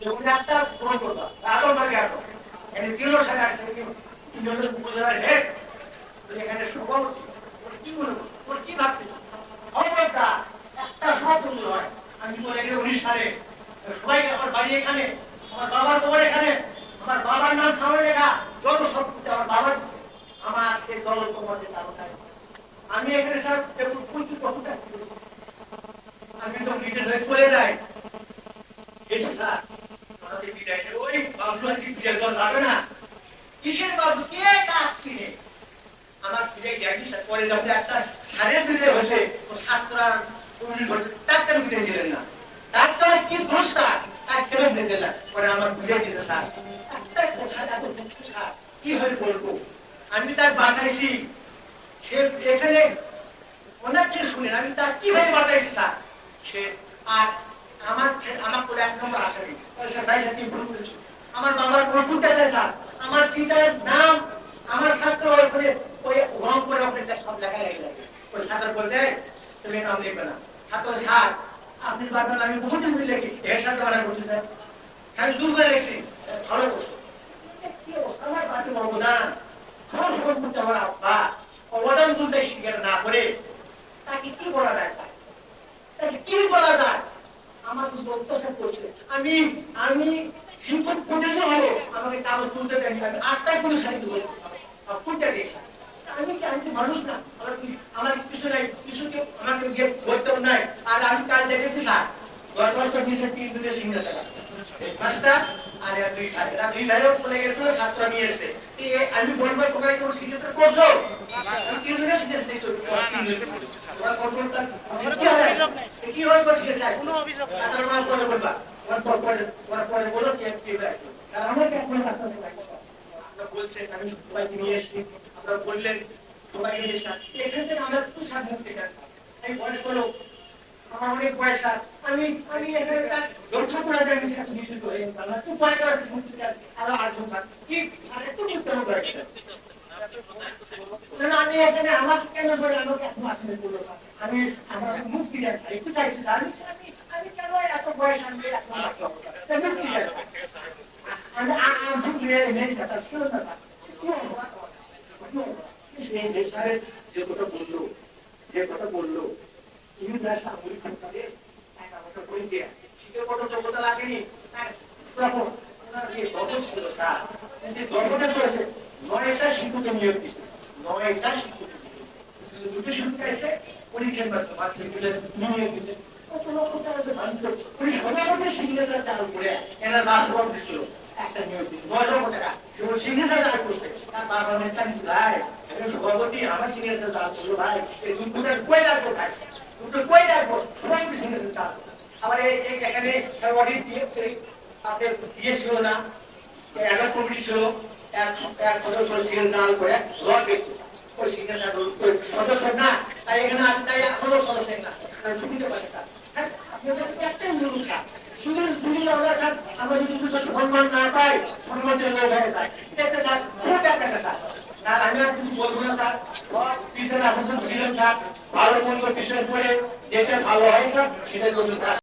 একটা পূরণ করবা আটক ভাগে আটক এখানে তিন সাথে আসছে তিনজন উপজেলার হেড এখানে ওর কি মনে করছ কি ভাবতেছো খবরদার একটা শব্দ নয় আমি চলে গেলে উনিশ সালে? সবাই আমার বাড়ি এখানে, আমার বাবার খবর এখানে, আমার বাবার নাম সামনে লেখা যত সম্পত্তি আমার বাবার আমার সে দল তোমাদের কারণ আমি এখানে স্যার একটু প্রচুর বহু আমি তো ব্রিটিশ হয়ে চলে যাই। এই স্যার নেই। ওই বাবলু বিদায় যাবে না? কিসের বাবলু? কে কাজ আমার বিদায় যায়নি পরে যখন একটা সারের বিদায় হয়েছে, ও দুঃখ বলব? আমি তার বাঁচাইছি। সে এখানে অনেক যে শুনেন, আমি তার কীভাবে বাঁচাইছি স্যার? সে আর আমার আমার করেছ। আমার বাবার ভুলটা আছে স্যার। আমার পিতার নাম, আমার ছাত্র ওখানে ওই রং করে ওখানে সব লেখা লেগে লাগে ওই ছাত্র বলতে তুমি নাম দেখবে না। ছাত্র, স্যার, আপনি বারবার আমি বহুত দিন লিখি। এর সাথে আমার বলতে স্যার স্যার জোর করে লিখছি। ভালো করছ। আমার বাড়ির অবদান। আমার সবার মধ্যে আমার আব্বা। অবদান তুলতে স্বীকার না করে, তাকে কি বলা যায়, স্যার? তাকে কি বলা যায়? আমার অত্যাচার করছে। আমি আমি শিক্ষক পর্যন্ত হলো আমাকে কাগজ তুলতে দেয়নি আমি আটটায় করে শাড়ি দেবো। তুলতে দিয়েছে। আমি কি মানুষ না? আমার কিছু নাই? কিছু আমাকে গিয়ে আর আমি কাল দেখেছি, স্যার দশ দশটা ফিসে তিন দুটো সিঙ্গেল পাঁচটা আর দুই চলে গেছিল সাতশো নিয়ে এসে। আমি বলব, তোমরা কেউ সিগনেচার করছ? আমি আমার এখানে মুক্তি আরও একটু আমার কেন করে আমাকে এখন আমি, আমার মুক্তি দেয় একটু চাইছি আমি যে যে কথা বলল ইউনিভার্স আঙুলি ফুটকালে এক আমাকে বই দিয়ে শিখে কত যোগ্যতা নিয়োগ দিচ্ছে নয়টা শিক্ষক দুটো শিক্ষক এসে পরীক্ষার নিয়োগ দিচ্ছে সিগনেচার চালু করে সিগনেচার চালু করছে তার সিগনেচার ভাই দুটো কই চালু আবার এই এখানে অডিট ইয়ে না এগারো ছিল এক এক সদস্য সিগনেচার না তাই এখানে আছে তাই এখনও সদস্য না সুবিধা পাচ্ছে না হ্যাঁ, আপনাদের একটাই মূল উৎসাহ। শুধু শুধু আমরা স্যার, আমরা যদি দুটো সম্মান না পাই, সম্মান দিয়ে লোক হয়ে যায়। দেখতে স্যার খুব একটা স্যার আর আমি আর কিছু বলব না, স্যার। সব পিছনে আসেন দিলেন স্যার। ভালো মন্দ পিছনে পড়ে, যেটা ভালো হয়, স্যার সেটা